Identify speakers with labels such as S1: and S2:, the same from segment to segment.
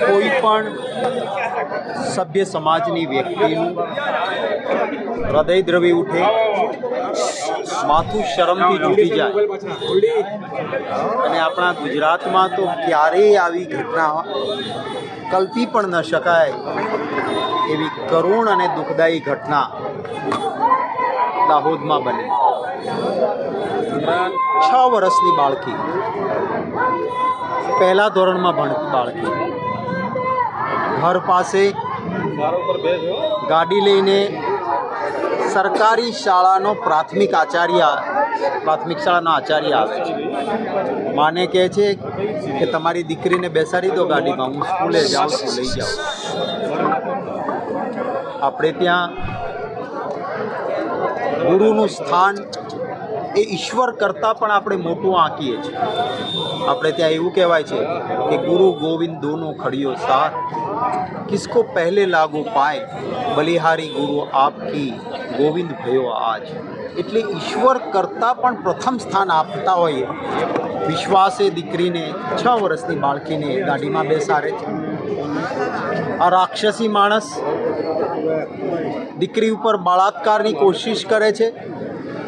S1: કોઈ પણ સભ્ય સમાજની વ્યક્તિનું હૃદય દ્રવી ઉઠે, માથું શરમથી તૂટી જાય. અને આપણા ગુજરાતમાં તો ક્યારેય આવી ઘટના કલ્પી પણ ન શકાય એવી કરુણ અને દુઃખદાયી ઘટના દાહોદમાં બની. છ વર્ષની બાળકી. પહેલા ધોરણમાં બાળકી. ઘર પાસે ગાડી લઈને સરકારી શાળાનો પ્રાથમિક આચાર્ય પ્રાથમિક શાળાનો આચાર્ય આવે છે. માને કહે છે કે તમારી દીકરીને બેસાડી દો ગાડીમાં, હું સ્કૂલે જાઉં છું, લઈ જાઉં આપણે ત્યાં ગુરુનું સ્થાન એ ઈશ્વર કરતાં પણ આપણે મોટું આંકીએ છીએ. આપણે ત્યાં એવું કહેવાય છે કે ગુરુ ગોવિંદ દોનો ખડિયો સાથ. કિસકો પહેલે લાગુ પાય, બલિહારી ગુરુ આપકી, ગોવિંદ ભયો આજ. એટલે ઈશ્વર કરતાં પણ પ્રથમ સ્થાન આપતા હોઈએ વિશ્વાસે દીકરીને છ વર્ષની બાળકીને ગાડીમાં બેસાડે છે. આ રાક્ષસી માણસ દીકરી ઉપર બળાત્કારની કોશિશ કરે છે.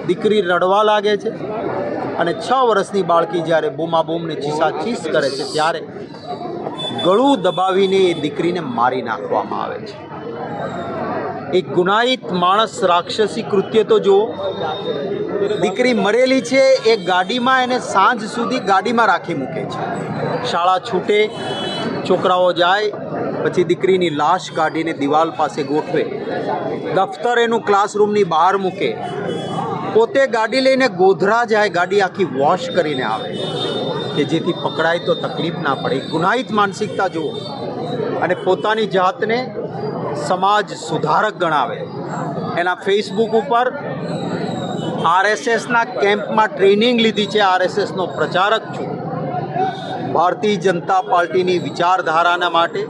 S1: દીકરી રડવા લાગે છે અને છ વર્ષની બાળકી જ્યારે બૂમાબૂમને ચીસાચીસ કરે છે ત્યારે ગળું દબાવીને એ દીકરીને મારી નાખવામાં આવે છે. એક ગુનાહિત માણસ રાક્ષસી કૃત્ય તો જુઓ. દીકરી મરેલી છે, એ ગાડીમાં એને સાંજ સુધી ગાડીમાં રાખી મૂકે છે. શાળા છૂટે, છોકરાઓ જાય, પછી દીકરીની લાશ કાઢીને દિવાલ પાસે ગોઠવે. દફતર એનું ક્લાસરૂમની બહાર મૂકે. પોતે ગાડી લઈને ગોધરા જાય, ગાડી આખી વોશ કરીને આવે. કે જેથી પકડાય તો તકલીફ ના પડે. ગુનાહિત માનસિકતા જુઓ. અને પોતાની જાતને સમાજ સુધારક ગણાવે. એના ફેસબુક ઉપર આરએસએસના કેમ્પમાં ટ્રેનિંગ લીધી છે. આરએસએસનો પ્રચારક છું. ભારતીય જનતા પાર્ટીની વિચારધારાના માટે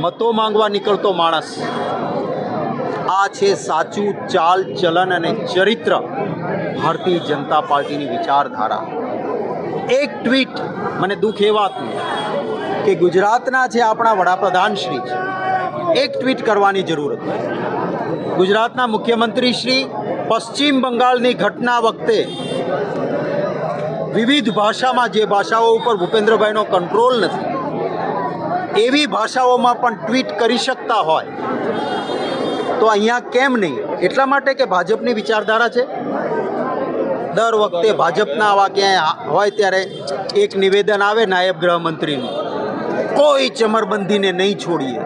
S1: મતો માંગવા નીકળતો માણસ. આ છે સાચું ચાલ, ચલન અને ચરિત્ર ભારતીય જનતા પાર્ટીની વિચારધારા. એક ટ્વીટ મને દુઃખ એ વાતનું કે ગુજરાતના છે આપણા વડાપ્રધાન શ્રી છે, એક ટ્વીટ કરવાની જરૂર હતી. ગુજરાતના મુખ્યમંત્રી શ્રી પશ્ચિમ બંગાળની ઘટના વખતે વિવિધ ભાષામાં જે ભાષાઓ ઉપર ભૂપેન્દ્રભાઈનો કંટ્રોલ નથી, એવી ભાષાઓમાં પણ ટ્વીટ કરી શકતા હોય. તો અહીંયા કેમ નહીં? એટલા માટે કે ભાજપની વિચારધારા છે? દર વખતે ભાજપના આવા ક્યાંય હોય ત્યારે એક નિવેદન આવે નાયબ ગૃહમંત્રીનું. કોઈ ચમરબંધીને નહીં છોડીએ.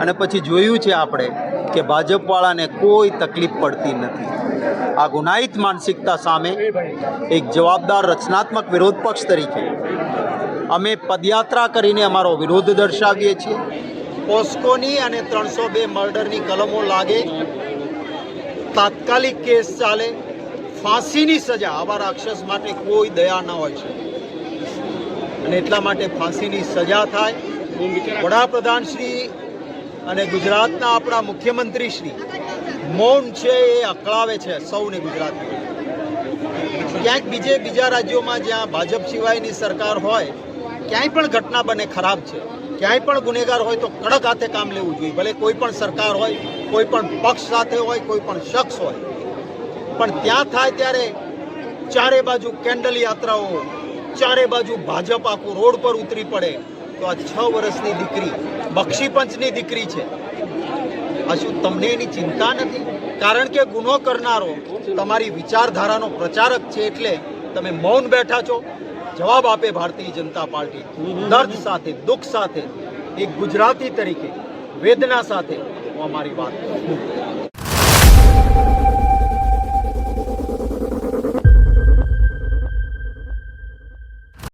S1: અને પછી જોયું છે આપણે કે ભાજપવાળાને કોઈ તકલીફ પડતી નથી. આ ગુનાહિત માનસિકતા સામે એક જવાબદાર રચનાત્મક વિરોધ પક્ષ તરીકે અમે પદયાત્રા કરીને અમારો વિરોધ દર્શાવીએ છીએ. પોસ્કોની અને ત્રણસો બે મર્ડરની કલમો લાગે. તાત્કાલિક કેસ ચાલે. ફાંસીની સજા. આવા રાક્ષસ માટે કોઈ દયા ન હોય છે. અને એટલા માટે ફાંસીની સજા થાય. વડાપ્રધાન શ્રી અને ગુજરાતના આપણા મુખ્યમંત્રી શ્રી મૌન છે એ અકળાવે છે સૌને ગુજરાત ક્યાંક બીજે બીજા રાજ્યોમાં જ્યાં ભાજપ સિવાયની સરકાર હોય, ક્યાંય પણ ઘટના બને ખરાબ છે. ક્યાંય પણ ગુનેગાર હોય તો કડક હાથે કામ લેવું જોઈએ. ભલે કોઈ પણ સરકાર હોય, કોઈ પણ પક્ષ સાથે હોય, કોઈ પણ શખ્સ હોય. પણ ત્યાં થાય ત્યારે ચારે બાજુ કેન્ડલ યાત્રાઓ, ચારે બાજુ ભાજપ આખું રોડ પર ઉતરી પડે, તો આ છ વર્ષની દીકરી બક્ષીપંચની દીકરી છે. આ શું તમને એની ચિંતા નથી? કારણ કે ગુનો કરનારો તમારી વિચારધારાનો પ્રચારક છે એટલે તમે મૌન બેઠા છો. જવાબ આપે ભારતીય જનતા પાર્ટી. દર્દ સાથે, દુઃખ સાથે, એક ગુજરાતી તરીકે, વેદના સાથે હું અમારી વાત કરું